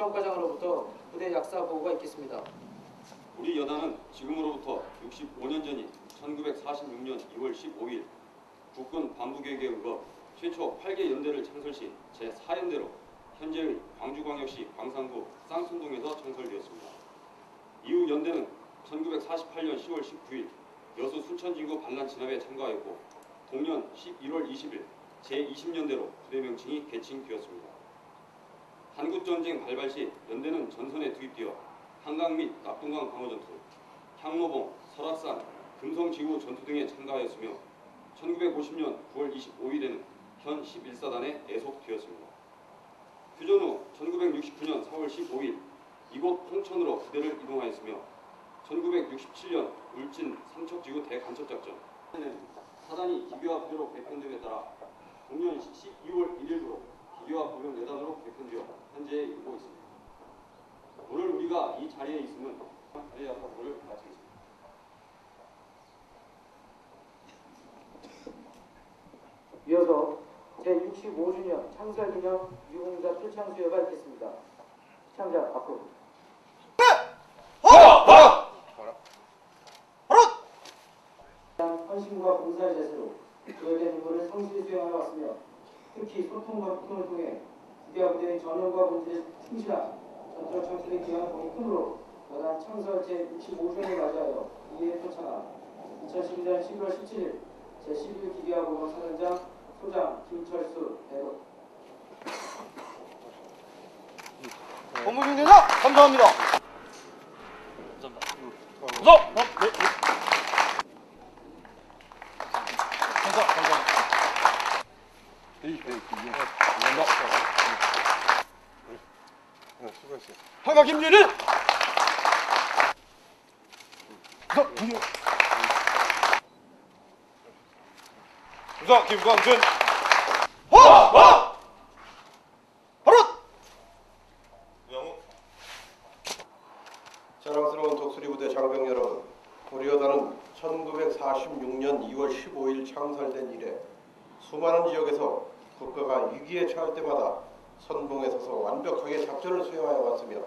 작전과장으로부터 부대 약사 보고가 있겠습니다. 우리 여단은 지금으로부터 65년 전인 1946년 2월 15일 국군 반부계획에 의거 최초 8개 연대를 창설 시 제4연대로 현재의 광주광역시 광산구 쌍순동에서 창설되었습니다. 이후 연대는 1948년 10월 19일 여수 순천진구 반란 진압에 참가하였고 동년 11월 20일 제20년대로 부대 명칭이 개칭되었습니다. 한국전쟁 발발 시 연대는 전선에 투입되어 한강 및 낙동강 방어 전투, 향로봉, 설악산, 금성지구 전투 등에 참가하였으며 1950년 9월 25일에는 현 11사단에 애속되었습니다. 휴전 후 1969년 4월 15일 이곳 홍천으로 부대를 이동하였으며 1967년 울진 삼척지구 대간첩작전 는 사단이 기교와 부대로 개편됨에 따라 동년 12월 1일부로 기교와 부병 4단으로 개편되어 현재 이루고 있습니다. 오늘 우리가 이 자리에 있음은 대야 사고를 마치겠습니다. 이어서 제65주년 창설기념 유공자 표창 수여가 있겠습니다. 시청자 앞으로. 헌신과 봉사의 자세로 그에게 임무를 성실히 수행하여 왔으며 특히 소통과 소통을 통해 국가 부대의 전원과 본질에 충실한 전투력 창출에 기여한 공이 크므로 여단 창설 제65주년을 맞이하여 이에 표창한 2012년 11월 17일 제11 기계화보건 사단장 소장 김철수 대로 법무경제자 감사합니다. 감사합니다. 우선 네. 감사 감사합니다. 에이 에이 감사합니다. 네, 수고했어요. 하가 김유린. 우선 김유. 우선 김광준. 와 와. 바로. 우영우. 자랑스러운 독수리 부대 장병 여러분, 여단은 1946년 2월 15일 창설된 이래 수많은 지역에서 국가가 위기에 처할 때마다 선봉에 서서 완벽하게 작전을 수행하여 왔으며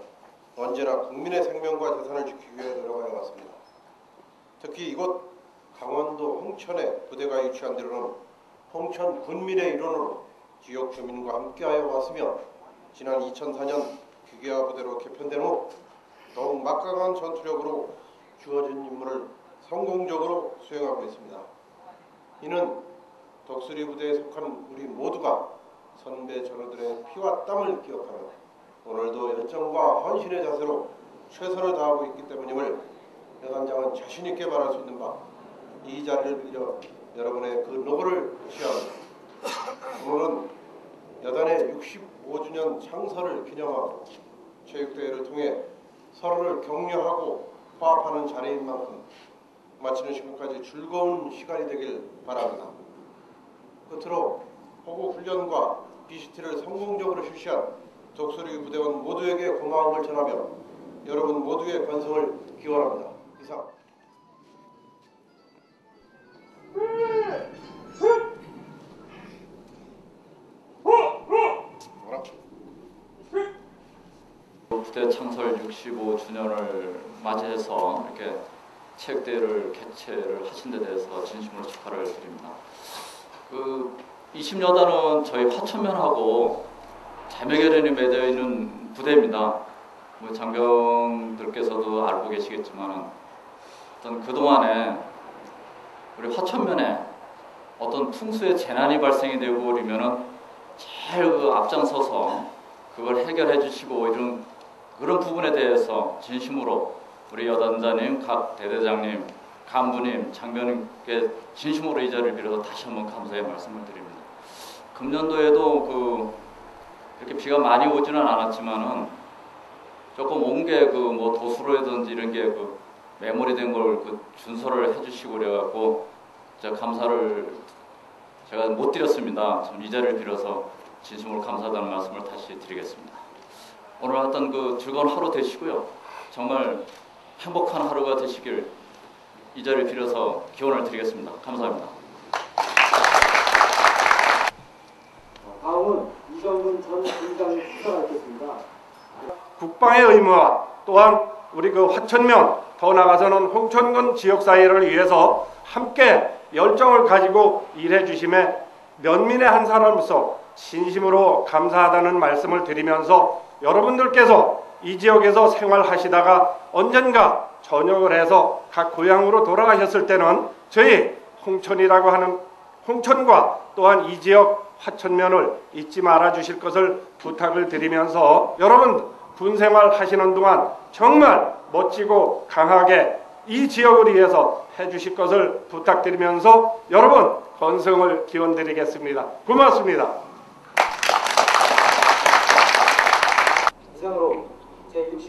언제나 국민의 생명과 재산을 지키기 위해 노력하여 왔습니다. 특히 이곳 강원도 홍천에 부대가 위치한 데로는 홍천 군민의 일원으로 지역 주민과 함께하여 왔으며 지난 2004년 기계화 부대로 개편된 후 더욱 막강한 전투력으로 주어진 임무를 성공적으로 수행하고 있습니다. 이는 독수리 부대에 속한 우리 모두가 선배 전우들의 피와 땀을 기억하며 오늘도 열정과 헌신의 자세로 최선을 다하고 있기 때문임을 여단장은 자신 있게 말할 수 있는 바 이 자리를 빌려 여러분의 그 노고를 시합니다. 오늘은 여단의 65주년 창설을 기념하고 체육대회를 통해 서로를 격려하고 화합하는 자리인 만큼 마치는 시간까지 즐거운 시간이 되길 바랍니다. 끝으로 호구 훈련과 BCT를 성공적으로 실시한 독수리 부대원 모두에게 고마움을 전하며 여러분 모두의 건승을 기원합니다. 이상. 부대 창설 65주년을 맞이해서 이렇게 체육대회를 개최를 하신 데 대해서 진심으로 축하를 드립니다. 그 20여단은 저희 화천면하고 자매결연이 맺어 있는 부대입니다. 뭐 장병들께서도 알고 계시겠지만 어떤 그동안에 우리 화천면에 어떤 풍수의 재난이 발생이 되고 그러면은 제일 그 앞장서서 그걸 해결해 주시고 이런 그런 부분에 대해서 진심으로 우리 여단장님, 각 대대장님, 간부님, 장병님께 진심으로 이 자리를 빌어서 다시 한번 감사의 말씀을 드립니다. 금년도에도 그 이렇게 비가 많이 오지는 않았지만은 조금 온 게 그 뭐 도수로든지 이런 게 그 메모리된 걸 그 준서를 해주시고 그래갖고 제가 감사를 제가 못 드렸습니다. 이 자리를 빌어서 진심으로 감사하다는 말씀을 다시 드리겠습니다. 오늘 어떤 그 즐거운 하루 되시고요. 정말 행복한 하루가 되시길 이 자리를 빌어서 기원을 드리겠습니다. 감사합니다. 다음은 이정근 전 군장 수사가 있겠습니다. 국방의 의무와 또한 우리 그 화천면 더 나아가서는 홍천군 지역사회를 위해서 함께 열정을 가지고 일해 주심에 면민의 한 사람으로서 진심으로 감사하다는 말씀을 드리면서 여러분들께서 이 지역에서 생활하시다가 언젠가 전역을 해서 각 고향으로 돌아가셨을 때는 저희 홍천이라고 하는 홍천과 또한 이 지역 화천면을 잊지 말아 주실 것을 부탁을 드리면서 여러분 군 생활 하시는 동안 정말 멋지고 강하게 이 지역을 위해서 해 주실 것을 부탁드리면서 여러분 건승을 기원 드리겠습니다. 고맙습니다.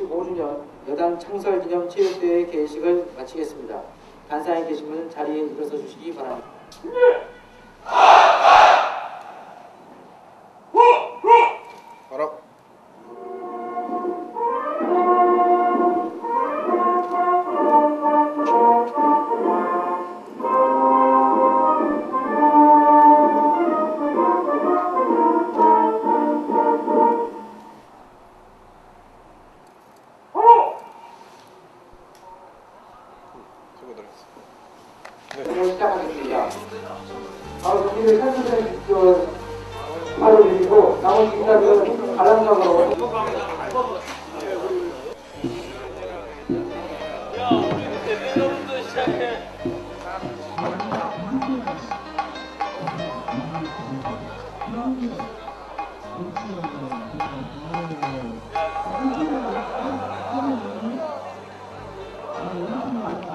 15주년 여당 창설 기념 체육대회 개회식을 마치겠습니다. 간사에 계신 분 자리에 일어서 주시기 바랍니다. 하라. 수고들 오늘 시작하겠습니다. 바로 준비를 선수들 그 바로 드리고 나머지 기사들은 관람석으로 Thank you.